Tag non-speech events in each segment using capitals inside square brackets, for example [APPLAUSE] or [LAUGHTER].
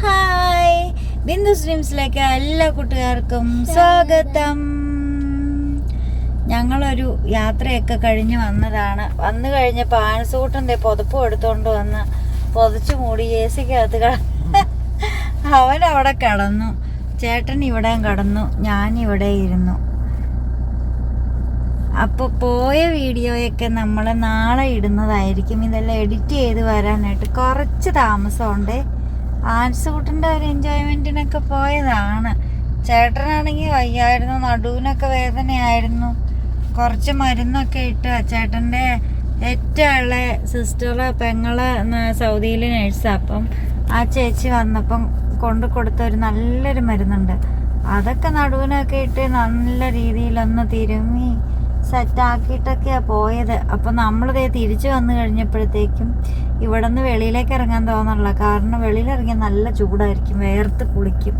Hi Bindu സ്ട്രീംസിലേക്ക് എല്ലാ കൂട്ടുകാർക്കും സ്വാഗതം. ഞങ്ങളൊരു യാത്രയൊക്കെ കഴിഞ്ഞ് വന്നതാണ്. വന്നു കഴിഞ്ഞപ്പോൾ ആനസൂട്ടന്റെ പുതപ്പ് എടുത്തുകൊണ്ട് വന്ന് പുതച്ചു മൂടി എ സിക്കകത്ത് അവൻ അവിടെ കടന്നു. ചേട്ടൻ ഇവിടെ കടന്നു ഞാൻ ഇവിടെ ഇരുന്നു. അപ്പോൾ പോയ വീഡിയോയൊക്കെ നമ്മൾ നാളെ ഇടുന്നതായിരിക്കും. ഇതെല്ലാം എഡിറ്റ് ചെയ്ത് വരാനായിട്ട് കുറച്ച് താമസമുണ്ട്. ആൻസൂട്ടിന്റെ ഒരു എൻജോയ്മെന്റിനൊക്കെ പോയതാണ്. ചേട്ടനാണെങ്കിൽ വയ്യായിരുന്നു നടുവിനൊക്കെ വേദനയായിരുന്നു. കുറച്ച് മരുന്നൊക്കെ ഇട്ട്. ചേട്ടന്റെ ഏറ്റവും സിസ്റ്റർ പെങ്ങൾ സൗദിയിൽ നേഴ്സാണ് അപ്പം ആ ചേച്ചി വന്നപ്പം കൊണ്ട് കൊടുത്ത ഒരു നല്ലൊരു മരുന്നുണ്ട്. അതൊക്കെ നടുവിനൊക്കെ ഇട്ട് നല്ല രീതിയിലൊന്ന് തിരുമ്മി സെറ്റാക്കിയിട്ടൊക്കെയാണ് പോയത്. അപ്പം നമ്മളിതേ തിരിച്ചു വന്നു കഴിഞ്ഞപ്പോഴത്തേക്കും ഇവിടെ നിന്ന് വെളിയിലേക്ക് ഇറങ്ങാൻ തോന്നണില്ല. കാരണം വെളിയിലിറങ്ങിയാൽ നല്ല ചൂടായിരിക്കും വേർത്ത് കുളിക്കും.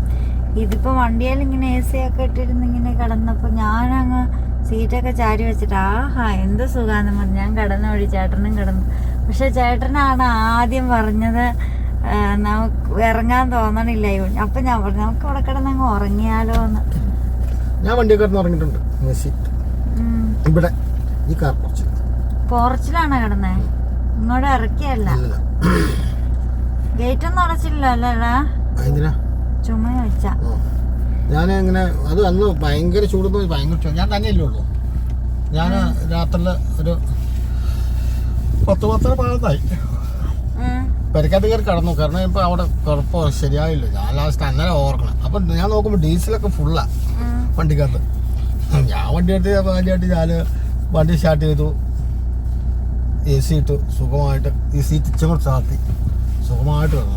ഇതിപ്പോൾ വണ്ടിയിൽ ഇങ്ങനെ എ സി ഒക്കെ ഇട്ടിരുന്ന് ഇങ്ങനെ കിടന്നപ്പോൾ ഞാനങ്ങ് സീറ്റൊക്കെ ചാരി വെച്ചിട്ട് ആഹാ എന്ത് സുഖാന്ന് പറഞ്ഞു. ഞാൻ കിടന്ന വഴി ചേട്ടനും കിടന്നു. പക്ഷെ ചേട്ടനാണ് ആദ്യം പറഞ്ഞത് നമുക്ക് ഇറങ്ങാൻ തോന്നണില്ല. അപ്പൊ ഞാൻ പറഞ്ഞു നമുക്ക് ഇവിടെ കിടന്നങ്ങ് ഉറങ്ങിയാലോ എന്ന് ഞാൻ വണ്ടിയൊക്കെ കിടന്ന് ഉറങ്ങിയിട്ടുണ്ട്. ഇവിടെ ഈ കാർ കുറച്ച് പോർച്ചിലാണോ കിടന്നേ? ഇങ്ങോട്ട് ഇറക്കിയല്ല. ഗേറ്റ് ഒന്നും അടച്ചില്ലല്ലോ അല്ലടാ എന്തിനാ ചുമ വെച്ച. ഞാൻ അങ്ങനെ അത് അന്ന് ഭയങ്കര ചൂടെന്ന് ഭയങ്കര ചൂട്. ഞാൻ തന്നെയല്ലേ ഉള്ളൂ. ഞാൻ രാത്രിയിൽ ഒരു പത്ത് പത്തര പതിനൊന്നായി. പെരക്കകത്ത് കയറി കടന്നു. കാരണം ഇപ്പം അവിടെ കുഴപ്പം ശരിയായില്ല. ഞാൻ ലാസ്റ്റ് അന്നേരം ഓർക്കണം. അപ്പം ഞാൻ നോക്കുമ്പോൾ ഡീസലൊക്കെ ഫുള്ളാ വണ്ടിക്കകത്ത്. ഞാൻ വണ്ടി എടുത്ത് ആദ്യമായിട്ട് ഞാൻ വണ്ടി സ്റ്റാർട്ട് ചെയ്തു. എ സി ഇട്ടു. സുഖമായിട്ട് ഈ സീറ്റ് ഇച്ചും കൂടെ ചാത്തി സുഖമായിട്ട് വന്നു.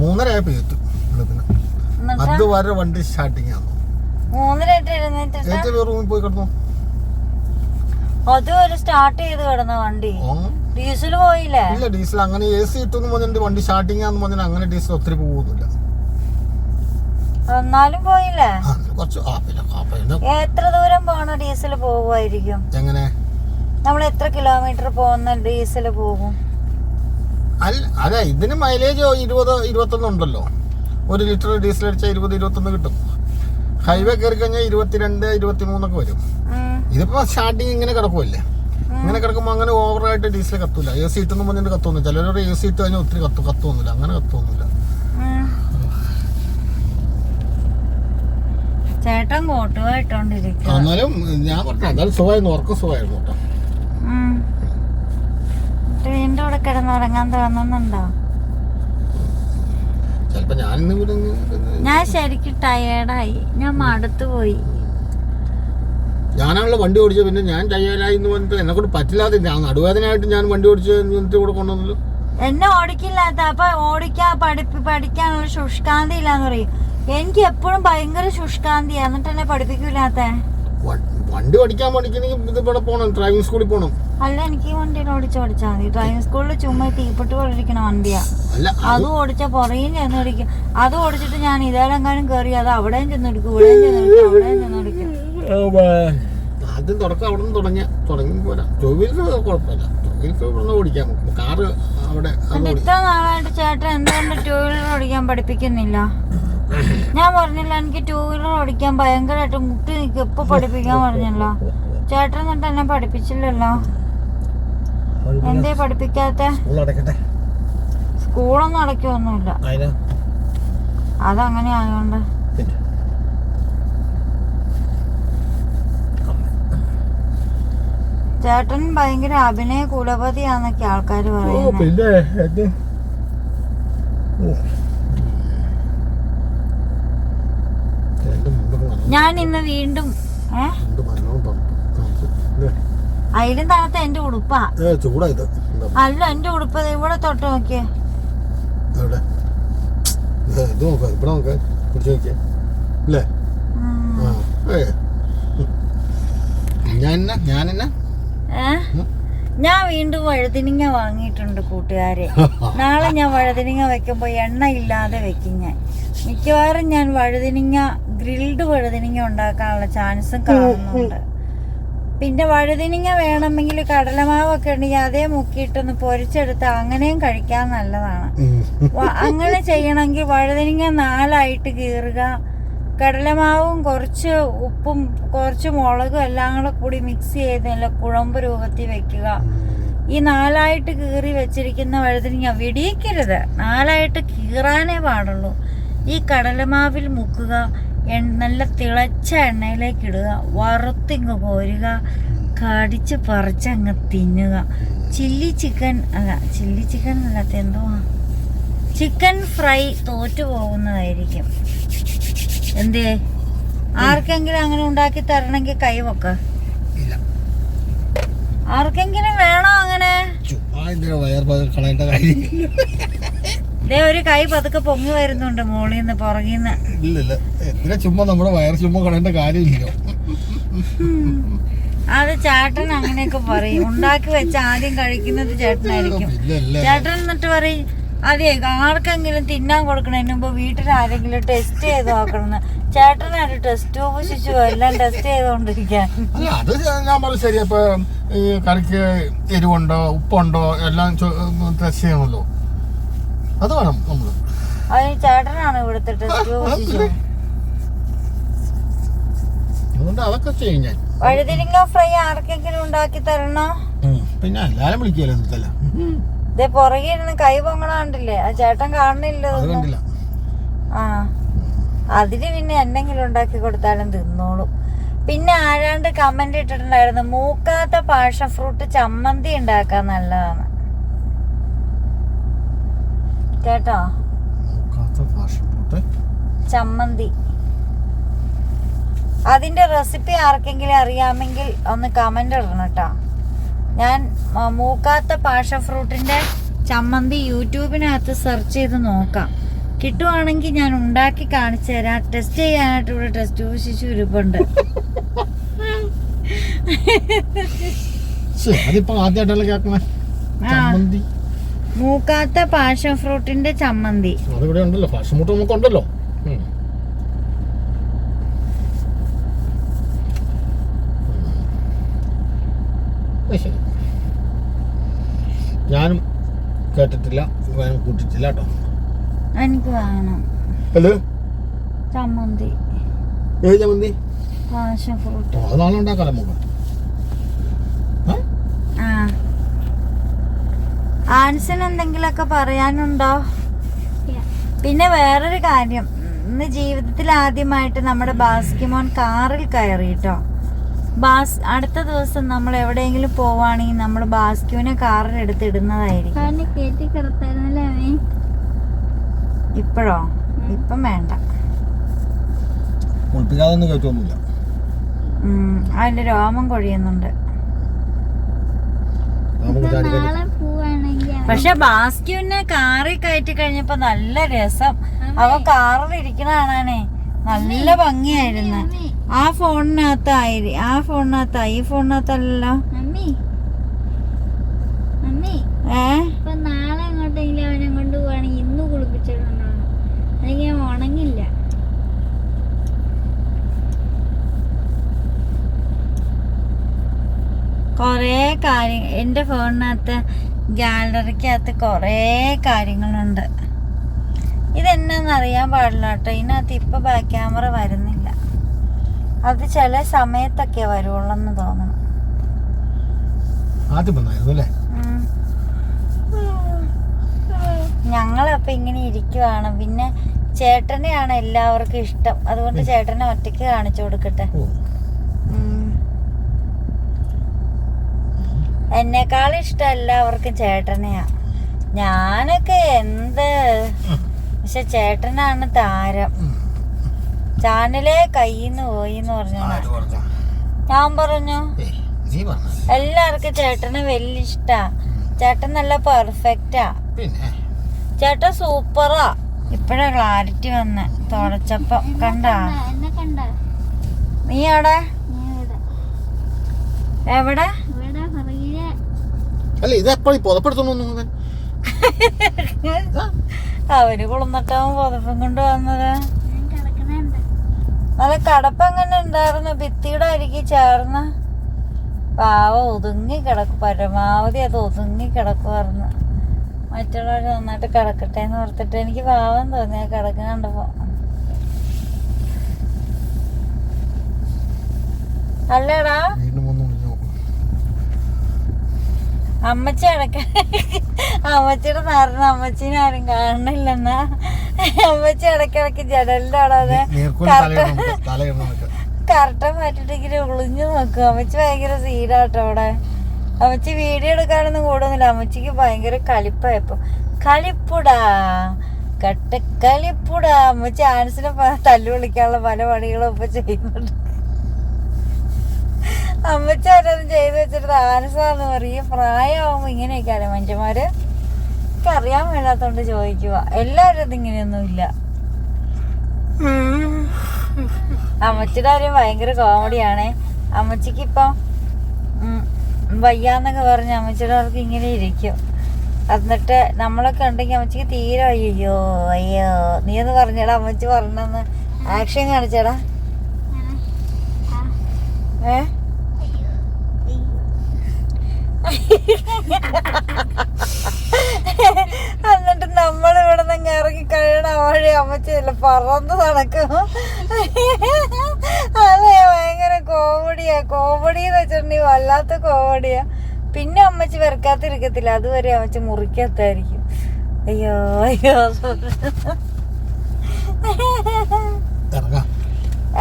മൂന്നര ആയപ്പോൾ എത്തും വെളുപ്പിന്. അതുവരെ വണ്ടി സ്റ്റാർട്ടിങ് ആണ് ഏറ്റവും റൂമിൽ പോയി കിടന്നു? അതും ഒരു സ്റ്റാർട്ട് ചെയ്ത് കിടന്ന വണ്ടി. ഡീസൽ പോയില്ലേ? ഇല്ല ഡീസൽ അങ്ങനെ എ സി ഇട്ടെന്ന് പറഞ്ഞിട്ട് വണ്ടി സ്റ്റാർട്ടിങ് ആന്ന് പറഞ്ഞാൽ അങ്ങനെ ഡീസൽ ഒത്തിരി പോകുന്നില്ല. എന്നാലും പോയില്ലേ? എത്ര ദൂരം പോണ ഡീസൽ പോകുമായിരിക്കും എങ്ങനെ? നമ്മൾ എത്ര കിലോമീറ്റർ പോകുന്ന ഡീസൽ പോകും? അതെ ഇതിന് മൈലേജ് ഇരുപത് ഇരുപത്തൊന്ന് ഉണ്ടല്ലോ. ഒരു ലിറ്റർ ഡീസൽ അടിച്ചാൽ ഇരുപത് ഇരുപത്തൊന്ന് കിട്ടും. ഹൈവേ കയറി കഴിഞ്ഞാൽ ഇരുപത്തിരണ്ട് ഇരുപത്തി മൂന്നൊക്കെ വരും. ഇതിപ്പോ സ്റ്റാർട്ടിങ് ഇങ്ങനെ കിടക്കുമല്ലേ ഇങ്ങനെ കിടക്കുമ്പോൾ അങ്ങനെ ഓവറായിട്ട് ഡീസൽ കത്തൂല. എ സി ഇട്ടെന്ന് പറഞ്ഞിട്ട് കത്തൊന്നുമില്ല ചിലരൊരു എ സി ഇട്ട് കഴിഞ്ഞാൽ ഒത്തിരി കത്തു. കത്തൊന്നുമില്ല അങ്ങനെ കത്തൊന്നുമില്ല. ചേട്ടൻ എന്നാലും ഞാൻ പറഞ്ഞു എന്നാലും സുഖമായിരുന്നു. ഉറക്കം സുഖമായിരുന്നു കേട്ടോ. വീണ്ടും ഇവിടെ കിടന്നുറങ്ങാൻ തോന്നുന്നുണ്ടോ? ഞാൻ ശരിക്കും ടയേർഡായി ഞാൻ മടുത്തു പോയി ഞാനാണല്ലോ വണ്ടി ഓടിച്ചത്. പിന്നെ ഞാൻ ചെയ്യാനായി എന്ന് പറഞ്ഞിട്ട് എന്നെ കൊണ്ട് പറ്റില്ലാതെ ഞാൻ നടുവേദനയായിട്ട് ഞാൻ വണ്ടി ഓടിച്ചു കൂടെ കൊണ്ടുവന്നല്ലോ എന്നെ ഓടിക്കില്ലാത്ത അപ്പൊ ഓടിക്കാൻ പഠിപ്പി പഠിക്കാനുള്ള ശുഷ്കാന്തി ഇല്ലാന്ന് പറയും. എനിക്ക് എപ്പോഴും ഭയങ്കര ശുഷ്കാന്തി എന്നിട്ട് എന്നെ പഠിപ്പിക്കൂലാത്ത? വണ്ടി പഠിക്കാൻ പഠിക്കണമെങ്കിൽ ഇത് ഇവിടെ പോകണം ഡ്രൈവിംഗ് സ്കൂളിൽ പോകണം അല്ല എനിക്ക് ഈ വണ്ടി ഓടിച്ച് പഠിച്ചാൽ മതി. ഡ്രൈവിംഗ് സ്കൂളിൽ ചുമ്മാ തീപ്പെട്ട് കൊണ്ടിരിക്കണ വണ്ടിയാ. അല്ല അത് ഓടിച്ച പുറയും ചെന്ന് ഇടിക്കും അത് ഓടിച്ചിട്ട് ഞാൻ ഇതേലെങ്ങാനും കേറി അത് അവിടെയും ചെന്ന് ഇടിക്കും ഇവിടെയും ചെന്ന് ഇടിക്കും അവിടെയും ചെന്ന് ഇടിക്കും ആദ്യം തുടക്കം അവിടെ നിന്ന് തുടങ്ങിയ തുടങ്ങി പോരാ ടൂ വീലർ കുഴപ്പമില്ല. ടൂ വീലർ ഇവിടെ ഓടിക്കാൻ കാറ് അവിടെ ഇത്ര നാളായിട്ട് ചേട്ടൻ എന്തുകൊണ്ട് ടൂ വീലർ ഓടിക്കാൻ പഠിപ്പിക്കുന്നില്ല? ഞാൻ പറഞ്ഞില്ല എനിക്ക് ടൂ വീലർ ഓടിക്കാൻ ഭയങ്കരമായിട്ട് മുട്ടി നിൽക്കും ഇപ്പൊ പഠിപ്പിക്കാൻ പറഞ്ഞല്ലോ. ചേട്ടൻ എന്നിട്ട് എന്നെ പഠിപ്പിച്ചില്ലല്ലോ? എന്തേ പഠിപ്പിക്കാത്ത? സ്കൂളൊന്നും അടയ്ക്കൊന്നുമില്ല. അതങ്ങനെ ആയതുകൊണ്ട് പിന്നെ ചേട്ടൻ ഭയങ്കര അഭിനയ കുലപതിയാന്നൊക്കെ ആൾക്കാർ പറയുന്നു. പറയുന്നത് ഞാൻ ഇന്ന് വീണ്ടും? അതിലും തണുത്ത എന്റെ ഉടുപ്പാ. അല്ല എന്റെ ഉടുപ്പ് ഇവിടെ തൊട്ട് നോക്കിയേ. ഇത് നോക്കാം ഇവിടെ നോക്കാം. പിടിച്ച് നോക്കിയേ. അല്ലേ ഉം. ആ ഏ. ഞാൻ എന്നാ ഞാൻ എന്നാ? ഞാൻ വീണ്ടും വഴുതിനിങ്ങ വാങ്ങിയിട്ടുണ്ട് കൂട്ടുകാരെ. നാളെ ഞാൻ വഴുതിനിങ്ങ വെക്കുമ്പോൾ എണ്ണ ഇല്ലാതെ വെക്കും ഞാൻ. മിക്കവാറും ഞാൻ വഴുതിനിങ്ങ ഗ്രിൽഡ് വഴുതിനിങ്ങ ഉണ്ടാക്കാനുള്ള ചാൻസും കാണുന്നുണ്ട്. പിന്നെ വഴുതിനിങ്ങ വേണമെങ്കിൽ കടലമാവൊക്കെ ഉണ്ടെങ്കിൽ അതേ മുക്കിയിട്ടൊന്ന് പൊരിച്ചെടുത്ത് അങ്ങനെയും കഴിക്കാൻ നല്ലതാണ്. അങ്ങനെ ചെയ്യണമെങ്കിൽ വഴുതിനിങ്ങ നാലായിട്ട് കീറുക കടലമാവും കുറച്ച് ഉപ്പും കുറച്ച് മുളകും എല്ലാം കൂടെ കൂടി മിക്സ് ചെയ്ത് നല്ല കുഴമ്പ് രൂപത്തിൽ വെക്കുക. ഈ നാലായിട്ട് കീറി വെച്ചിരിക്കുന്ന വഴുതനങ്ങ വെടിയിക്കരുത്. നാലായിട്ട് കീറാനേ പാടുള്ളൂ. ഈ കടലമാവിൽ മുക്കുക നല്ല തിളച്ച എണ്ണയിലേക്ക് ഇടുക വറുത്തിങ്ങ് കോരുക കടിച്ച് പറിച്ചങ്ങ് തിന്നുക. ചില്ലി ചിക്കൻ അല്ല ചില്ലി ചിക്കൻ അല്ലാത്ത എന്തുവാ ചിക്കൻ ഫ്രൈ തോറ്റു പോകുന്നതായിരിക്കും എന്തേ? ആർക്കെങ്കിലും അങ്ങനെ ഉണ്ടാക്കി തരണമെങ്കിൽ കൈ വെക്ക. ഇല്ല. ആർക്കെങ്കിലും വേണോ അങ്ങനെ? ഒരു കൈ പതുക്കെ പൊങ്ങി വരുന്നുണ്ട് മോളിൽ നിന്ന് പുറകിന്ന് ചുമ്മാ നമ്മുടെ വയർ ചുമ്മാ കളയേണ്ട കാര്യമില്ലോ അത് ചേട്ടൻ അങ്ങനെയൊക്കെ പറയും. ഉണ്ടാക്കി വെച്ച ആദ്യം കഴിക്കുന്നത് ചേട്ടനായിരിക്കും. ചേട്ടൻ എന്നിട്ട് പറയും അതെ ആർക്കെങ്കിലും തിന്നാൻ കൊടുക്കണതിന് മുമ്പ് വീട്ടിൽ ആരെങ്കിലും ടെസ്റ്റ് ചെയ്ത് നോക്കണം ചേട്ടനാര് ടെസ്റ്റ് ട്യൂബ് ശിശു എല്ലാം ടെസ്റ്റ് ചെയ്തോണ്ടിരിക്കാൻ അല്ല അത് ഞാൻ പറഞ്ഞു ശരി അപ്പൊ ഈ കറിക്ക് എരിവുണ്ടോ ഉപ്പുണ്ടോ എല്ലാം ടെസ്റ്റ് ചെയ്യണമല്ലോ. അത് വേണം നമ്മൾ. അതിന് ചേട്ടനാണ് ഇവിടുത്തെ ടെസ്റ്റ് ട്യൂബ് ശിശു അതുകൊണ്ട് അതൊക്കെ ചെയ്യും ഞാൻ. വഴുതിരിങ്ങ ഫ്രൈ ആർക്കെങ്കിലും ഉണ്ടാക്കി തരണോ? പിന്നെ എല്ലാരും നിർത്തല്ല ഇതേ പുറകെ ഇരുന്ന് കൈ പൊങ്ങണ കണ്ടില്ലേ? ആ ചേട്ടൻ കാണണില്ല ആ. അതിന് പിന്നെ എന്തെങ്കിലും ഉണ്ടാക്കി കൊടുത്താലും തിന്നോളും. പിന്നെ ആരാണ്ട് കമന്റ് ഇട്ടിട്ടുണ്ടായിരുന്നു മൂക്കാത്ത പാഷൻ ഫ്രൂട്ട് ചമ്മന്തി ഉണ്ടാക്കാൻ നല്ലതാണ്. കേട്ടോ? ചമ്മന്തി. അതിന്റെ റെസിപ്പി ആർക്കെങ്കിലും അറിയാമെങ്കിൽ ഒന്ന് കമന്റ് ഇടണം കേട്ടോ. ഞാൻ മൂക്കാത്ത പാഷൻ ഫ്രൂട്ടിന്റെ ചമ്മന്തി യൂട്യൂബിനകത്ത് സെർച്ച് ചെയ്ത് നോക്കാം. കിട്ടുവാണെങ്കിൽ ഞാൻ ഉണ്ടാക്കി കാണിച്ചു തരാം. ടെസ്റ്റ് ചെയ്യാനായിട്ട് ഇവിടെ ടെസ്റ്റ് ട്യൂബ് ശിശു ഇരിപ്പുണ്ട് മൂക്കാത്ത പാഷൻ ഫ്രൂട്ടിന്റെ ചമ്മന്തി. ഉണ്ടല്ലോ ഫാഷൻ മൂട്ട് നമുക്ക് ഉണ്ടല്ലോ ഉം. അത് ശരി ഞാനും കേട്ടിട്ടില്ല വേണം കൂട്ടിട്ടില്ല കേട്ടോ. എനിക്ക് വേണം. ഹലോ ചമ്മന്തി. ഏത് ചമ്മന്തി? Passion fruit. അത് നാളെ ഉണ്ടാക്കാലോ നമുക്ക്. ആൻസിന് എന്തെങ്കിലുമൊക്കെ പറയാനുണ്ടോ? പിന്നെ വേറൊരു കാര്യം. ഇന്ന് ജീവിതത്തിൽ ആദ്യമായിട്ട് നമ്മുടെ ബാസ്കിമോൻ കാറിൽ കയറി കേട്ടോ ബാസ് അടുത്ത ദിവസം നമ്മൾ എവിടെയെങ്കിലും പോവാണെങ്കിൽ നമ്മൾ ബാസ്ക്യൂനെ കാറിൽ എടുത്ത് ഇടുന്നതായിരിക്കും. ഇപ്പോഴോ? ഇപ്പം വേണ്ട. അതിന്റെ രോമം കൊഴിയുന്നുണ്ട്. പക്ഷെ ബാസ്ക്യൂനെ കാറിൽ കയറ്റി കഴിഞ്ഞപ്പോ നല്ല രസം. അവ കാറിൽ ഇരിക്കണ കാണാനേ. നല്ല ഭംഗിയായിരുന്നു. ആ ഫോണിനകത്തായി ആ ഫോണിനകത്താ ഈ ഫോണിനകത്തല്ലല്ലോ? മമ്മി. ഏ? നാളെ എങ്ങോട്ടെങ്കിലും അവനെ കൊണ്ട് പോവാണെങ്കിൽ ഇന്ന് കുളിപ്പിച്ചിട്ടുണ്ടാണ് അല്ലെങ്കിൽ ഞാൻ ഉണങ്ങില്ല. കൊറേ കാര്യം എന്റെ ഫോണിനകത്ത് ഗാലറിക്കകത്ത് കൊറേ കാര്യങ്ങളുണ്ട്. ഇതെന്നാന്ന് അറിയാൻ പാടില്ല കേട്ടോ. ഇതിനകത്ത് ഇപ്പൊ ബാക്ക് ക്യാമറ വരുന്നില്ല. അത് ചില സമയത്തൊക്കെ വരുള്ളൂ തോന്നണം. തോന്നുന്നു ഉം. ഇങ്ങനെ ഇരിക്കുവാണ്. പിന്നെ ചേട്ടനെയാണ് എല്ലാവർക്കും ഇഷ്ടം. അതുകൊണ്ട് ചേട്ടനെ ഒറ്റയ്ക്ക് കാണിച്ചു കൊടുക്കട്ടെ. എന്നെക്കാളിഷ്ടം ഇഷ്ടം എല്ലാവർക്കും ചേട്ടനെയാ. ഞാനൊക്കെ എന്ത്? പക്ഷെ ചേട്ടനാണ് താരം. ചാനലേ കയ്യിന്ന് പോയി എന്ന് പറഞ്ഞു. ഞാൻ പറഞ്ഞു? എല്ലാവർക്കും ചേട്ടനെ വലിയ ഇഷ്ടാ. ചേട്ടൻ നല്ല പെർഫെക്റ്റാ. ചേട്ടൻ സൂപ്പറാ. ഇപ്പഴാ ക്ലാരിറ്റി വന്ന്. തുടച്ചപ്പം കണ്ടാ? എന്നെ കണ്ട. നീ അവിടെ എവിടെ? അല്ല ഇത് എപ്പോഴും പുതപ്പെടുത്തൊന്നും [LAUGHS] അവർ കുളന്നിട്ടാവും പുതപ്പും കൊണ്ട് വന്നത്. നല്ല കടപ്പ് എങ്ങനെ ഉണ്ടായിരുന്നു? ഭിത്തിയുടെ അരികെ ചേർന്ന്. പാവ ഒതുങ്ങി കിടക്കും. പരമാവധി അത് ഒതുങ്ങി കിടക്കുമായിരുന്നു മറ്റുള്ളവർ നന്നായിട്ട് കിടക്കട്ടെ എന്ന് ഓർത്തിട്ട് എനിക്ക് പാവം തോന്നി ആ കിടക്കുന്ന കണ്ടപ്പോ. അല്ലടാ? അമ്മച്ചി അടക്ക അമ്മച്ചിയുടെ നാരണ അമ്മച്ചീനെ ആരും കാണണില്ലെന്നാ അമ്മച്ചി ഇടയ്ക്കിടയ്ക്ക് ജനലിന്റെ അവിടെ കറക്റ്റ മാറ്റിട്ടെങ്കിലും മാറ്റിട്ട് ഇങ്ങനെ ഒളിഞ്ഞു നോക്കും. അമ്മച്ചി ഭയങ്കര സീനാട്ടോ അവിടെ. അമ്മച്ചി വീഡിയോ എടുക്കാനൊന്നും കൂടുന്നില്ല അമ്മച്ചിക്ക് ഭയങ്കര കളിപ്പായപ്പോ. കളിപ്പുടാ. കട്ടക്കളിപ്പുടാ അമ്മച്ചി ആൻസിനെ തല്ലു വിളിക്കാനുള്ള പല പണികളും ഇപ്പൊ ചെയ്യുന്നുണ്ട്. അമ്മച്ചി ഓരോന്നും ചെയ്ത് വെച്ചിട്ട് ആനസാന്ന് പറയും പ്രായമാകുമ്പോ ഇങ്ങനെയൊക്കെയാണ് മനുഷ്യന്മാര്? അറിയാൻ മേലാത്തോണ്ട് ചോദിക്കുക എല്ലാവരും ഇതിങ്ങനെയൊന്നും ഇല്ല അമ്മച്ചിയുടെ കാര്യം ഭയങ്കര കോമഡിയാണേ. അമ്മച്ചിക്ക് ഇപ്പം വയ്യാന്നൊക്കെ പറഞ്ഞ് അമ്മച്ചിയുടെ അവർക്ക് ഇങ്ങനെ ഇരിക്കും. എന്നിട്ട് നമ്മളൊക്കെ ഉണ്ടെങ്കിൽ അമ്മച്ചിക്ക് തീരെ അയ്യോ അയ്യോ. നീ ഒന്ന് പറഞ്ഞേടാ അമ്മച്ചി പറഞ്ഞെന്ന്. ആക്ഷൻ കാണിച്ചേടാ. ഏ? എന്നിട്ട് നമ്മൾ ഇവിടെ നിന്ന് ഇറങ്ങി കഴിയണ വഴി അമ്മച്ചില്ല പറന്ന് നടക്കും. അതെ ഭയങ്കര കോമഡിയാ കോമഡി എന്ന് വെച്ചിട്ടുണ്ടെങ്കിൽ വല്ലാത്ത കോമഡിയാ പിന്നെ അമ്മച്ചി വെറുക്കാത്തിരിക്കത്തില്ല അതുവരെ അമ്മച്ചി മുറിക്കാത്തായിരിക്കും അയ്യോ അയ്യോ. ഇറങ്ങാം.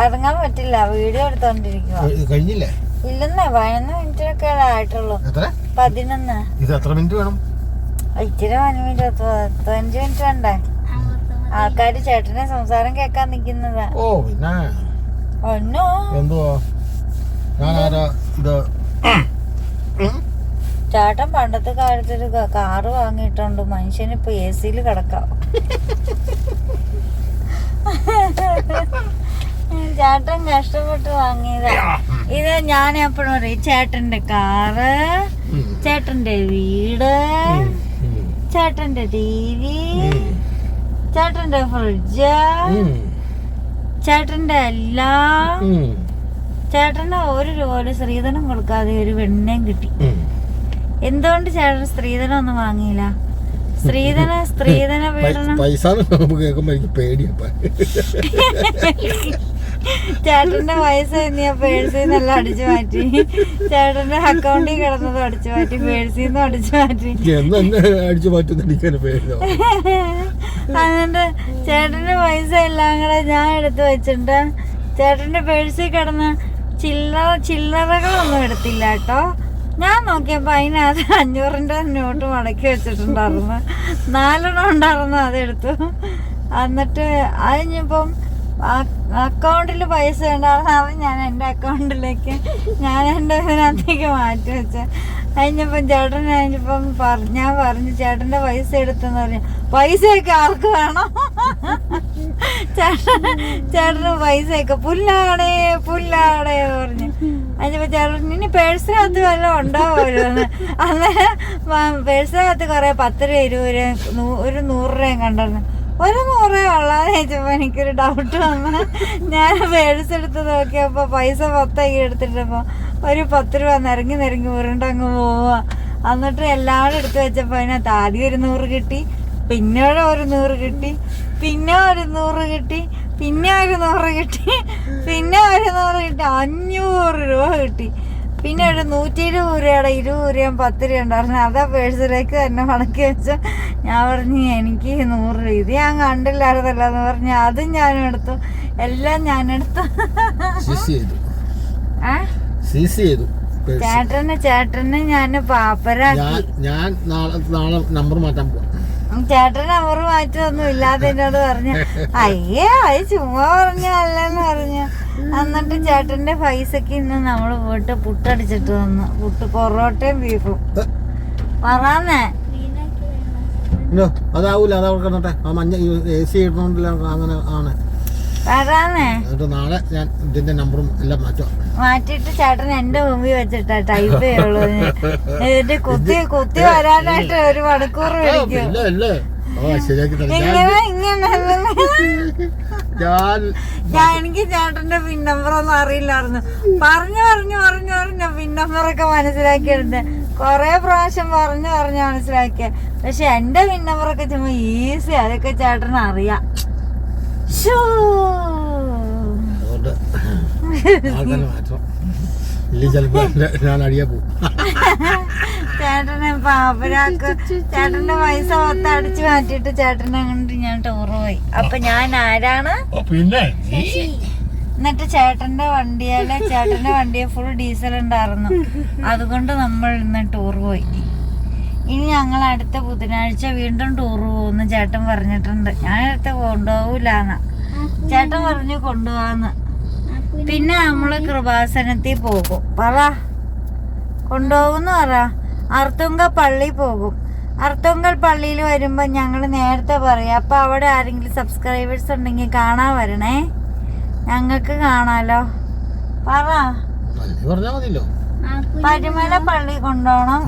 ഇറങ്ങാൻ പറ്റില്ല. വീഡിയോ എടുത്തോണ്ടിരിക്കുക കഴിഞ്ഞില്ലേ? ഇല്ലെന്നേ പതിനൊന്ന് മിനിറ്റൊക്കെ ആയിട്ടുള്ളൂ. എത്ര? പതിനൊന്ന്. ഇത് എത്ര മിനിറ്റ് വേണം? ഇച്ചിരി പതിനഞ്ച് മിനിറ്റ് പതിനഞ്ച് മിനിറ്റ് വേണ്ടേ? ആൾക്കാര് ചേട്ടനെ സംസാരം കേക്കാൻ നിക്കുന്നതാ ഓ പിന്നെ. ഒന്നോ? എന്തുവാ? ഇത്? ചേട്ടൻ പണ്ടത്തെ കാലത്തൊരു കാറ് വാങ്ങിയിട്ടുണ്ട്. മനുഷ്യന് ഇപ്പൊ എ സിയിൽ കിടക്കാം. [LAUGHS] ചേട്ടൻ കഷ്ടപ്പെട്ട് വാങ്ങിയതാ. ഇത് ഞാൻ എപ്പോഴും പറയും ചേട്ടന്റെ കാറ്. ചേട്ടന്റെ വീട്. ചേട്ടന്റെ ടി വി. ചേട്ടന്റെ ഫ്രിഡ്ജ് ചേട്ടന്റെ എല്ലാം ചേട്ടന്റെ ചേട്ടന് ഒരു രൂപ സ്ത്രീധനം കൊടുക്കാതെ ഒരു പെണ്ണിനെയും കിട്ടി. എന്തുകൊണ്ട് ചേട്ടൻ സ്ത്രീധനം ഒന്നും വാങ്ങിയില്ല? സ്ത്രീധന സ്ത്രീധന പീഡനം. പൈസ കേൾക്കുമ്പോ എനിക്ക് പേടിയപ്പ [LAUGHS] ചേട്ടന്റെ വയസ്സ് തന്നെയാ പേഴ്സിൽ നിന്നെല്ലാം അടിച്ചു മാറ്റി. ചേട്ടന്റെ അക്കൗണ്ടിൽ കിടന്നത് അടിച്ചു മാറ്റി പേഴ്സിൽ നിന്നും അടിച്ചു മാറ്റി. അടിച്ചു മാറ്റുന്ന അതുകൊണ്ട് ചേട്ടന്റെ പൈസ എല്ലാം കൂടെ ഞാൻ എടുത്തു വെച്ചിട്ടുണ്ട്. ചേട്ടന്റെ പേഴ്സിൽ കിടന്ന ചില്ലറ ചില്ലറകളൊന്നും എടുത്തില്ല കേട്ടോ. ഞാൻ നോക്കിയപ്പോ അതിനകത്ത് അഞ്ഞൂറിന്റെ നോട്ട് മടക്കി വെച്ചിട്ടുണ്ടായിരുന്നു. നാലെണ്ണം ഉണ്ടായിരുന്നു അതെടുത്തു. എന്നിട്ട് അതിനിപ്പം അക്കൗണ്ടിൽ പൈസ ഉണ്ടാവുന്ന ഞാൻ എന്റെ അക്കൗണ്ടിലേക്ക് ഞാൻ എന്റെ ഇതിനകത്തേക്ക് മാറ്റി വെച്ച. കഴിഞ്ഞപ്പം ചേട്ടൻ കഴിഞ്ഞപ്പം പറഞ്ഞു ഞാൻ പറഞ്ഞു ചേട്ടന്റെ പൈസ എടുത്തെന്ന് പറഞ്ഞു. പൈസയൊക്കെ ആർക്ക് വേണം? ചേട്ടൻ ചേട്ടന് പൈസയൊക്കെ പുല്ലാടേ പുല്ലാടേ പറഞ്ഞു. അതിനിപ്പോ ചേട്ടൻ ഇനി പേഴ്സിനകത്ത് വല്ലതും ഉണ്ടാവുമല്ലോ അന്നേരം പേഴ്സിനകത്ത് കുറേ പത്ത് രൂപ ഇരുപത് രൂപ ഒരു നൂറ് രൂപയും കണ്ടിരുന്നു. ഒരു നൂറ് ഉള്ളതെന്ന് ചോദിച്ചപ്പോ എനിക്കൊരു ഡൗട്ട് വന്ന്. ഞാൻ പേഴ്സ് എടുത്ത് നോക്കിയപ്പോ പൈസ പത്തായി എടുത്തിട്ടപ്പോ ഒരു പത്ത് രൂപ നിരങ്ങി നിരങ്ങി ഉരുണ്ടങ്ങ് പോവുക. എന്നിട്ട് എല്ലാവരും എടുത്ത് വെച്ചപ്പോ അതിനകത്ത് ആദ്യം ഒരു നൂറ് കിട്ടി പിന്നെ ഒരു നൂറ് കിട്ടി പിന്നെ ഒരു നൂറ് കിട്ടി പിന്നെ ഒരു നൂറ് കിട്ടി പിന്നെ ഒരു നൂറ് കിട്ടി അഞ്ഞൂറ് രൂപ കിട്ടി. പിന്നെ ഒരു നൂറ്റി ഇരുപത് രൂപയുടെ ഇരുപത് രൂപയും പത്ത് രൂപ ഉണ്ടായിരുന്നു. അതാ പേഴ്സിലേക്ക് തന്നെ മടക്കി വെച്ച. ഞാൻ പറഞ്ഞു എനിക്ക് നൂറ് രൂപ. ഇത് ഞാൻ കണ്ടില്ലായിരുന്നല്ലോ എന്ന് പറഞ്ഞു. അതും ഞാനും എടുത്തു. എല്ലാം ഞാനെടുത്തു. ചേട്ടന് ചേട്ടന് ഞാൻ പാപ്പരാക്കി. ഞാൻ നാളെ നമ്പർ മാറ്റാൻ പോവാം. ചേട്ടൻ മാറ്റമൊന്നും ഇല്ലാതെ എന്നോട് പറഞ്ഞു. അയ്യേ അത് ചുമ്മാ പറഞ്ഞല്ലെന്ന് പറഞ്ഞു. എന്നിട്ട് ചേട്ടന്റെ പൈസക്ക് ഇന്ന് നമ്മൾ പോയിട്ട് പുട്ടടിച്ചിട്ട് വന്നു. പുട്ട് പൊറോട്ടയും ബീഫും. പറന്നേ. അതാവൂല ആ മഞ്ഞ എ സി ഇടുന്നോണ്ടല്ല അങ്ങനെ ആണ്. എന്നിട്ട് നാളെ ഞാൻ ഇതിന്റെ നമ്പറും എല്ലാം മാറ്റാം മാറ്റിയിട്ട് ചേട്ടൻ എന്റെ മുമ്പിൽ വെച്ചിട്ടാ ടൈപ്പ് ചെയ്യുള്ളൂ. എന്നിട്ട് കുത്തി കുത്തി വരാനായിട്ട് ഒരു മണിക്കൂർ വിളിക്കും ഇങ്ങനെ ഇങ്ങനെ ഞാൻ എനിക്ക് ചേട്ടന്റെ പിൻ നമ്പർ ഒന്നും അറിയില്ലായിരുന്നു. പറഞ്ഞു പറഞ്ഞു പറഞ്ഞു പറഞ്ഞു പിൻ നമ്പറൊക്കെ മനസ്സിലാക്കിയിട്ടുണ്ട്. കൊറേ പ്രാവശ്യം പറഞ്ഞു പറഞ്ഞു മനസ്സിലാക്കിയ. പക്ഷെ എന്റെ പിൻ നമ്പറൊക്കെ ചുമ്മാ ഈസി അതൊക്കെ ചേട്ടന് അറിയാം. ഞാൻ അടിയാ പോകും [LAUGHS] പാപ്പരാക്ക് ചേട്ടന്റെ പൈസ മൊത്തം അടിച്ചു മാറ്റിട്ട് ചേട്ടനെ കൊണ്ട് ഞാൻ ടൂർ പോയി. അപ്പൊ ഞാൻ ആരാണ്? പിന്നെ എന്നിട്ട് ചേട്ടന്റെ വണ്ടിയിലെ ചേട്ടന്റെ വണ്ടിയെ ഫുൾ ഡീസൽ ഉണ്ടായിരുന്നു. അതുകൊണ്ട് നമ്മൾ ഇന്ന് ടൂർ പോയി. ഇനി ഞങ്ങൾ അടുത്ത ബുധനാഴ്ച വീണ്ടും ടൂർ പോകുന്നു ചേട്ടൻ പറഞ്ഞിട്ടുണ്ട്. ഞാൻ അടുത്ത കൊണ്ടുപോകൂലെന്ന്. ചേട്ടൻ പറഞ്ഞു കൊണ്ടുപോവാന്ന് പിന്നെ നമ്മൾ കൃപാസനത്തിൽ പോകും. പറ. കൊണ്ടുപോകുന്നു പറ. അർത്തുങ്ക പള്ളി പോകും. അർത്തുങ്കൽ പള്ളിയിൽ വരുമ്പോൾ ഞങ്ങൾ നേരത്തെ പറയാം അപ്പോൾ അവിടെ ആരെങ്കിലും സബ്സ്ക്രൈബേഴ്സ് ഉണ്ടെങ്കിൽ കാണാൻ വരണേ. ഞങ്ങൾക്ക് കാണാലോ. പറ. പരുമല പള്ളി കൊണ്ടോണം.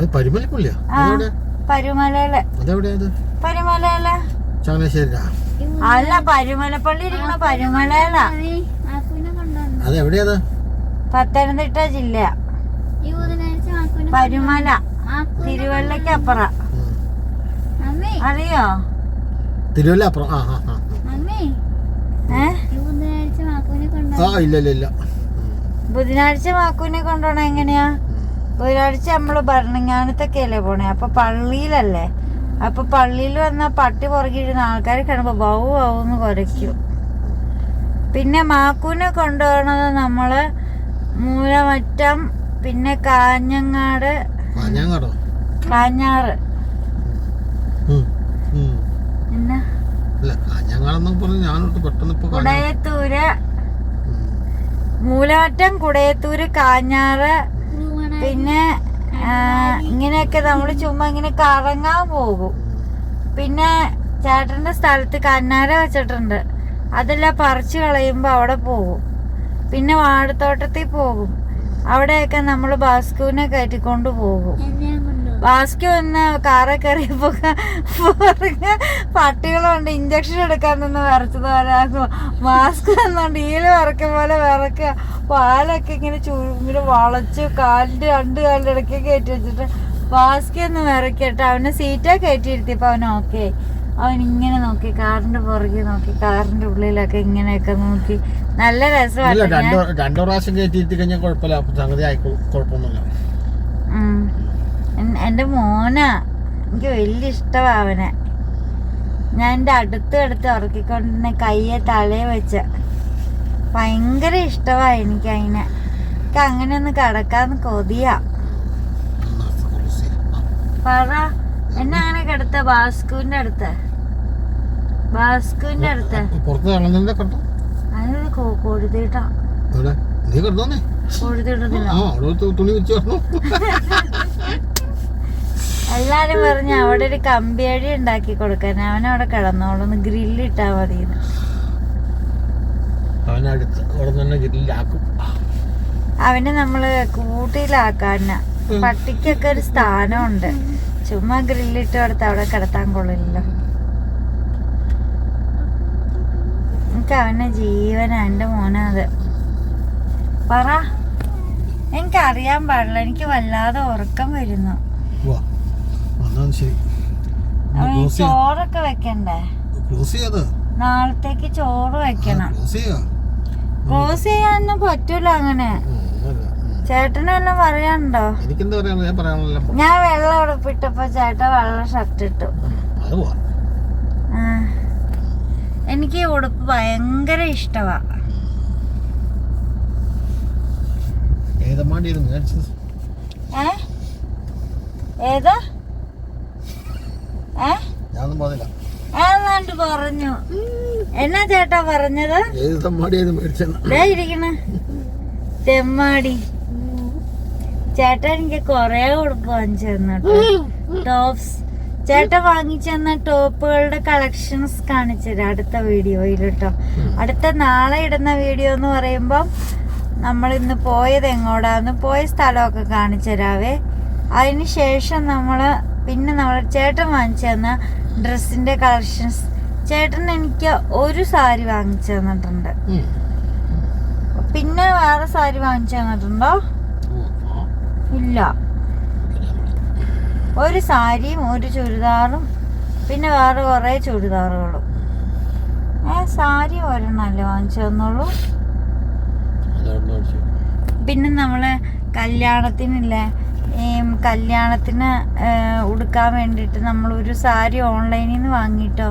പരുമലയിൽ. പരുമലയിൽ. അല്ല പരുമലപ്പള്ളി ഇരിക്കണ പരുമലയില. പത്തനംതിട്ട ജില്ല. പരുമല. തിരുവല്ലക്കപ്പുറ അറിയോ? തിരുവല്ല അപ്പുറം ആ ആ ആ. ഇല്ല ഇല്ല ഇല്ല. ബുധനാഴ്ച മാക്കൂനെ കൊണ്ടുപോണ എങ്ങനെയാ? ബുധനാഴ്ച നമ്മൾ ഭരണങ്ങാനത്തൊക്കെ അല്ലേ പോണേ? അപ്പൊ പള്ളിയിലല്ലേ? അപ്പൊ പള്ളിയിൽ വന്ന പട്ടി പുറകിരുന്ന ആൾക്കാരെ കാണുമ്പോ ബൗ ബൗന്ന് കുരയ്ക്കും. പിന്നെ മാക്കൂനെ കൊണ്ടുപോകണത് നമ്മൾ മൂലമറ്റം പിന്നെ കാഞ്ഞങ്ങാട് കാഞ്ഞാങ്ങാടോ കാഞ്ഞാറ് കുടയത്തൂര്. മൂലാറ്റം കുടയത്തൂര് കാഞ്ഞാറ്. പിന്നെ ഇങ്ങനെയൊക്കെ നമ്മൾ ചുമ്മാ ഇങ്ങനെ കറങ്ങാൻ പോകും. പിന്നെ ചേട്ടന്റെ സ്ഥലത്ത് കന്നാര വെച്ചിട്ടുണ്ട്. അതെല്ലാം പറിച്ചു കളയുമ്പോ അവിടെ പോകും. പിന്നെ വാഴത്തോട്ടത്തിൽ പോകും. അവിടെയൊക്കെ നമ്മൾ ബാസ്കുവിനെ കയറ്റിക്കൊണ്ട് പോകും. ബാസ്കു എന്ന കാറെ കയറിയപ്പോ പട്ടികളുണ്ട് ഇഞ്ചക്ഷൻ എടുക്കാൻ നിന്ന് വിറച്ചത് വരാകും മാസ്ക് എന്നുണ്ട് ഈൽ വിറക്കും പോലെ വിറക്കുക പാലൊക്കെ ഇങ്ങനെ ചുരുങ്ങിന് വളച്ച് കാലിന്റെ രണ്ട് കാലിന്റെ ഇടയ്ക്ക് കയറ്റി വെച്ചിട്ട് ബാസ്കി ഒന്ന് വരക്കട്ടെ അവനെ സീറ്റാ കയറ്റി ഇരുത്തിയപ്പോ അവൻ ഓക്കെ അവൻ ഇങ്ങനെ നോക്കി കാറിന്റെ പുറകെ നോക്കി കാറിന്റെ ഉള്ളിലൊക്കെ ഇങ്ങനെയൊക്കെ നോക്കി. നല്ല എന്റെ രണ്ടു പ്രാവശ്യം കയറ്റിയിട്ട് കഴിഞ്ഞാൽ കുഴപ്പമില്ല സംഗതി കുഴപ്പമൊന്നുമില്ല. എൻ- മോനാ. എനിക്ക് വലിയ ഇഷ്ടമാ അവനെ. ഞാൻ എന്റെ അടുത്ത് അടുത്ത് ഉറക്കിക്കൊണ്ടിരുന്ന കയ്യെ തലയെ വെച്ച. ഭയങ്കര ഇഷ്ടമാ എനിക്ക് അതിനെ. എനിക്ക് അങ്ങനെ ഒന്ന് കിടക്കാന്ന് കൊതിയാ. പറ. എന്നെ അങ്ങനെ കിടത്ത? ബാസ്കുവിന്റെ അടുത്ത്? ബാസ്കുവിന്റെ അടുത്ത്. പുറത്ത് കണ്ടോ? കൊഴുതിട്ടാ നീ അവിടെ തുണി എല്ലാരും പറഞ്ഞു അവിടെ ഒരു കമ്പിയടി ഉണ്ടാക്കി കൊടുക്കാൻ. അവനവിടെ കിടന്നോളൂന്ന് ഗ്രില്ലിട്ടാ മതി അവനടുത്ത് അവിടെ തന്നെ ഗ്രില്ലാക്കും അവനെ നമ്മൾ കൂട്ടിയിലാക്കാന പട്ടിക്കൊക്കെ ഒരു സ്ഥാനമുണ്ട്. ചുമ്മാ ഗ്രില്ലിട്ട് കൊടുത്ത് അവിടെ കിടത്താൻ കൊള്ളില്ലല്ലോ. എനിക്ക് അവന്റെ ജീവനാ എന്റെ മോനത് പറ. എനിക്കറിയാൻ പാടില്ല എനിക്ക് വല്ലാതെ ഉറക്കം വരുന്നു. ചോറൊക്കെ വെക്കണ്ടേ? നാളത്തേക്ക് ചോറ് വെക്കണം. ക്ലോസ് ചെയ്യാ. ചെയ്യാനൊന്നും പറ്റൂല അങ്ങനെ. ചേട്ടനെല്ലാം പറയാനുണ്ടോ? ഞാൻ വെള്ളം ഉടുപ്പിട്ടപ്പോ ചേട്ടൻ വെള്ളം ഷർട്ട് ഇട്ടു. ആ. എനിക്ക് ഈ ഉടുപ്പ് ഭയങ്കര ഇഷ്ടമാ ഏതാ ഏതാണ്ട് പറഞ്ഞു. എന്നാ ചേട്ടാ പറഞ്ഞത്? ഇരിക്കണ. ചേട്ടാ എനിക്ക് കൊറേ ഉടുപ്പ് വാങ്ങിച്ചു തന്നിട്ട് ടോപ്സ് ചേട്ടൻ വാങ്ങിച്ചെന്ന ടോപ്പുകളുടെ കളക്ഷൻസ് കാണിച്ചുതരാം അടുത്ത വീഡിയോയിൽ കേട്ടോ. അടുത്ത നാളെ ഇടുന്ന വീഡിയോ എന്ന് പറയുമ്പം നമ്മൾ ഇന്ന് പോയത് എങ്ങോട്ടാന്ന് പോയ സ്ഥലമൊക്കെ കാണിച്ചു തരാവേ അതിന് ശേഷം നമ്മൾ പിന്നെ നമ്മൾ ചേട്ടൻ വാങ്ങിച്ചു തന്ന ഡ്രസ്സിന്റെ കളക്ഷൻസ് ചേട്ടൻ എനിക്ക് ഒരു സാരി വാങ്ങിച്ചു തന്നിട്ടുണ്ട്. പിന്നെ വേറെ സാരി വാങ്ങിച്ചു തന്നിട്ടുണ്ടോ? ഇല്ല. ഒരു സാരിയും ഒരു ചുരിദാറും പിന്നെ വേറെ കുറേ ചുരിദാറുകളും. ഏ സാരി ഒരെണ്ണല്ലേ വാങ്ങിച്ചു തന്നുള്ളൂ പിന്നെ നമ്മളെ കല്യാണത്തിനില്ലേ ഈ കല്യാണത്തിന് ഉടുക്കാൻ വേണ്ടിയിട്ട് നമ്മൾ ഒരു സാരി ഓൺലൈനിൽ നിന്ന് വാങ്ങിയിട്ടോ.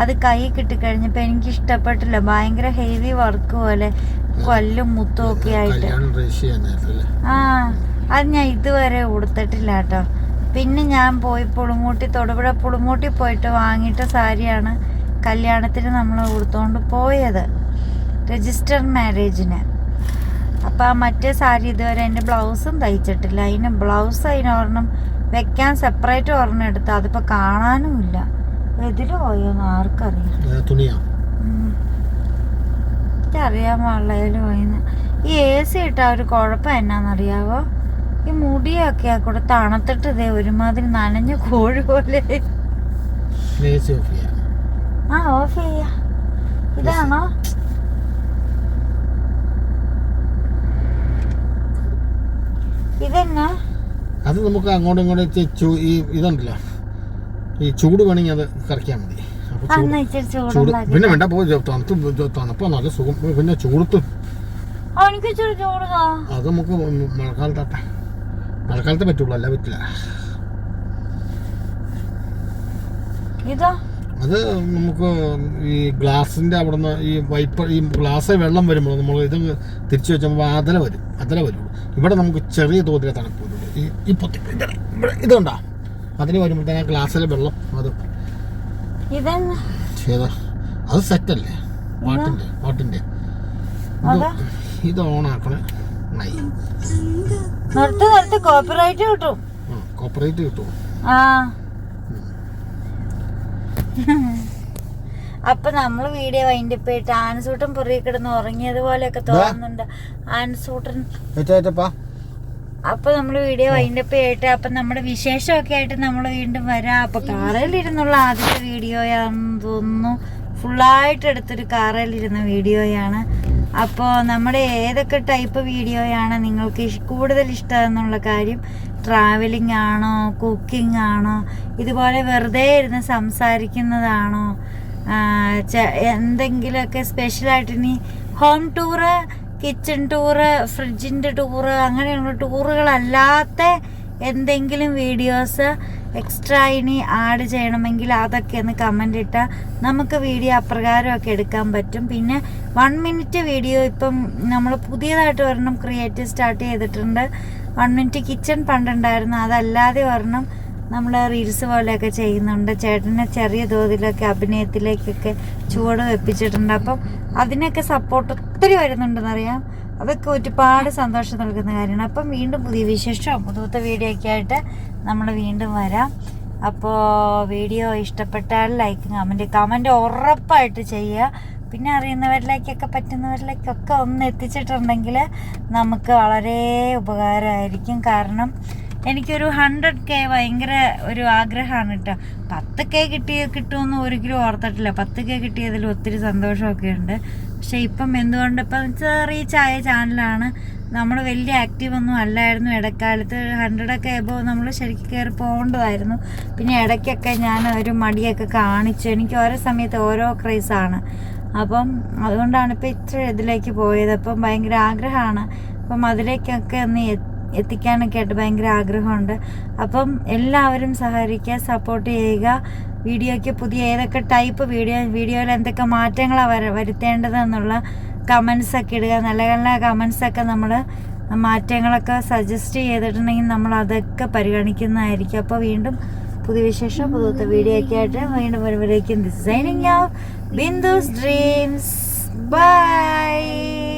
അത് കൈ കിട്ടിക്കഴിഞ്ഞപ്പോൾ എനിക്ക് ഇഷ്ടപ്പെട്ടില്ല ഭയങ്കര ഹെവി വർക്ക് പോലെ കൊല്ലും മുത്തും ഒക്കെ ആയിട്ട്. ആ അത് ഞാൻ ഇതുവരെ ഉടുത്തിട്ടില്ല കേട്ടോ പിന്നെ ഞാൻ പോയി പുളുമൂട്ടി തൊടുപുഴ പുളുമൂട്ടി പോയിട്ട് വാങ്ങിയിട്ട സാരിയാണ് കല്യാണത്തിന് നമ്മൾ കൊടുത്തോണ്ട് പോയത്. രജിസ്റ്റർ മാരേജിന് അപ്പം ആ മറ്റേ സാരി ഇതുവരെ അതിന്റെ ബ്ലൗസും തയ്ച്ചിട്ടില്ല. അതിന് ബ്ലൗസ് അതിന് ഒരെണ്ണം വെക്കാൻ സെപ്പറേറ്റ് ഒരെണ്ണം എടുത്ത് അതിപ്പോൾ കാണാനും ഇല്ല. എതിര് പോയോന്ന് ആർക്കറിയാം അറിയാൻ പാടില്ല പോയിന്ന്. ഈ എ സി ഇട്ട ഒരു കുഴപ്പം എന്നാന്നറിയാവോ? ഈ മുടിയൊക്കെ ആ കൂടെ തണുത്തിട്ട് ഇതേ ഒരുമാതിരി നനഞ്ഞ കോഴി പോലെ. ആ ഓഫ് ചെയ്യാ. ഇതാണോ? ഇതെന്നാ? അത് നമുക്ക് അങ്ങോട്ടും ഇങ്ങോട്ടും ഈ ഇതുണ്ടല്ലോ. ഈ ചൂട് വേണമെങ്കിൽ അത് കറക്കിയാൽ മതി. ചൂട് പിന്നെ വേണ്ട പോയി തണുത്ത് തണുപ്പോ നല്ല സുഖം. പിന്നെ ചൂടത്ത്. അത് നമുക്ക് മഴക്കാലത്താട്ടെ. മഴക്കാലത്ത് പറ്റുള്ളൂ അല്ല പറ്റില്ല. ഇതോ. അത് നമുക്ക് ഈ ഗ്ലാസിന്റെ അവിടെ നിന്ന് ഈ വൈപ്പർ ഈ ഗ്ലാസ് വെള്ളം വരുമ്പോൾ നമ്മൾ ഇത് തിരിച്ചു വെച്ചപ്പോൾ അതല വരും അതല വരുള്ളൂ. ഇവിടെ നമുക്ക് ചെറിയ തോതിലെ തണുപ്പ് വരുള്ളൂ ഈ ഈ പൊത്തി ഇവിടെ ഇതുണ്ടാ അതിന് വരുമ്പോഴത്തേക്ക് ഗ്ലാസ്സിലെ വെള്ളം അത് ചെയ്ത. അത് സെറ്റല്ലേ പാട്ടിന്റെ പാട്ടിന്റെ ഇത് ഓണാക്കണേ നിർത്തി നിർത്ത് കോപ്പിറൈറ്റ് കിട്ടും. കോപ്പിറൈറ്റ് കിട്ടും. ആ. അപ്പൊ നമ്മൾ വീഡിയോ വൈൻഡ് പോയിട്ട് ആൻസൂട്ടൻ പുറകെ കിടന്ന് ഉറങ്ങിയത് പോലെയൊക്കെ തോന്നുന്നുണ്ട്. ആൻസൂട്ടൻ അപ്പൊ നമ്മൾ വീഡിയോ വൈൻഡപ്പ് ചെയ്തിട്ട് അപ്പൊ നമ്മുടെ വിശേഷമൊക്കെ ആയിട്ട് നമ്മൾ വീണ്ടും വരാം. അപ്പൊ കാറിലിരുന്നുള്ള ആദ്യത്തെ വീഡിയോയാണെന്ന് തോന്നുന്നു. ഫുള്ളായിട്ട് എടുത്തൊരു കാറിലിരുന്ന വീഡിയോയാണ് അപ്പോൾ നമ്മുടെ ഏതൊക്കെ ടൈപ്പ് വീഡിയോയാണ് നിങ്ങൾക്ക് കൂടുതൽ ഇഷ്ടം എന്നുള്ള കാര്യം ട്രാവലിംഗ് ആണോ കുക്കിംഗ് ആണോ ഇതുപോലെ വെറുതെ ഇരുന്ന് സംസാരിക്കുന്നതാണോ എന്തെങ്കിലുമൊക്കെ സ്പെഷ്യലായിട്ട് ഇനി ഹോം ടൂറ് കിച്ചൺ ടൂറ് ഫ്രിഡ്ജിന്റെ ടൂറ് അങ്ങനെയുള്ള ടൂറുകളല്ലാത്ത എന്തെങ്കിലും വീഡിയോസ് എക്സ്ട്രാ ഇനി ആഡ് ചെയ്യണമെങ്കിൽ അതൊക്കെ ഒന്ന് കമന്റ് ഇട്ടാൽ നമുക്ക് വീഡിയോ അപ്രകാരമൊക്കെ എടുക്കാൻ പറ്റും. പിന്നെ വൺ മിനിറ്റ് വീഡിയോ ഇപ്പം നമ്മൾ പുതിയതായിട്ട് ഒരെണ്ണം ക്രിയേറ്റ് സ്റ്റാർട്ട് ചെയ്തിട്ടുണ്ട്. വൺ മിനിറ്റ് കിച്ചൺ പണ്ടുണ്ടായിരുന്നു. അതല്ലാതെ ഒരെണ്ണം നമ്മൾ റീൽസ് പോലെയൊക്കെ ചെയ്യുന്നുണ്ട്. ചേട്ടനെ ചെറിയ തോതിലൊക്കെ അഭിനയത്തിലേക്കൊക്കെ ചുവട് വെപ്പിച്ചിട്ടുണ്ട്. അപ്പം അതിനൊക്കെ സപ്പോർട്ട് ഒത്തിരി വരുന്നുണ്ടെന്നറിയാം. അതൊക്കെ ഒരുപാട് സന്തോഷം നൽകുന്ന കാര്യമാണ്. അപ്പം വീണ്ടും പുതിയ വിശേഷം പുതുത്ത വീഡിയോ ഒക്കെ ആയിട്ട് നമ്മൾ വീണ്ടും വരാം. അപ്പോൾ വീഡിയോ ഇഷ്ടപ്പെട്ടാൽ ലൈക്ക് കമന്റ് കമന്റ് ഉറപ്പായിട്ട് ചെയ്യുക. പിന്നെ അറിയുന്നവരിലേക്കൊക്കെ പറ്റുന്നവരിലേക്കൊക്കെ ഒന്ന് എത്തിച്ചിട്ടുണ്ടെങ്കിൽ നമുക്ക് വളരെ ഉപകാരമായിരിക്കും. കാരണം എനിക്കൊരു ഹൺഡ്രഡ് കെ ഭയങ്കര ഒരു ആഗ്രഹമാണ് കേട്ടോ. പത്ത് കെ കിട്ടിയ കിട്ടുമെന്ന് ഒരിക്കലും ഓർത്തിട്ടില്ല. പത്ത് കെ കിട്ടിയതിൽ ഒത്തിരി സന്തോഷമൊക്കെ ഉണ്ട് പക്ഷേ ഇപ്പം എന്തുകൊണ്ട്? ഇപ്പം ചെറിയ ചായ ചാനലാണ്. നമ്മൾ വലിയ ആക്റ്റീവ് ഒന്നും അല്ലായിരുന്നു. ഇടക്കാലത്ത് ഹൺഡ്രഡൊക്കെ എബോ നമ്മൾ ശരിക്കും കയറി പോകേണ്ടതായിരുന്നു. പിന്നെ ഇടയ്ക്കൊക്കെ ഞാൻ ഒരു മടിയൊക്കെ കാണിച്ചു. എനിക്ക് ഓരോ സമയത്ത് ഓരോ ക്രൈസാണ് അപ്പം അതുകൊണ്ടാണ് ഇപ്പം ഇത്ര ഇതിലേക്ക് പോയത്. അപ്പം ഭയങ്കര ആഗ്രഹമാണ്. അപ്പം അതിലേക്കൊക്കെ ഒന്ന് എത്തിക്കാനൊക്കെ ആയിട്ട് ഭയങ്കര ആഗ്രഹമുണ്ട്. അപ്പം എല്ലാവരും സഹകരിക്കുക സപ്പോർട്ട് ചെയ്യുക. വീഡിയോയ്ക്ക് പുതിയ ഏതൊക്കെ ടൈപ്പ് വീഡിയോ വീഡിയോയിൽ എന്തൊക്കെ മാറ്റങ്ങളാണ് വര വരുത്തേണ്ടതെന്നുള്ള കമൻസ് ഒക്കെ ഇടുക. നല്ല നല്ല കമൻസ് ഒക്കെ നമ്മൾ മാറ്റങ്ങളൊക്കെ സജസ്റ്റ് ചെയ്തിട്ടുണ്ടെങ്കിൽ നമ്മൾ അതൊക്കെ പരിഗണിക്കുന്നതായിരിക്കും. അപ്പോൾ വീണ്ടും പുതിയ വിശേഷം പുതുത്ത വീഡിയോ ഒക്കെ ആയിട്ട് വീണ്ടും വരുമ്പോഴേക്കും designing of Bindu's dreams by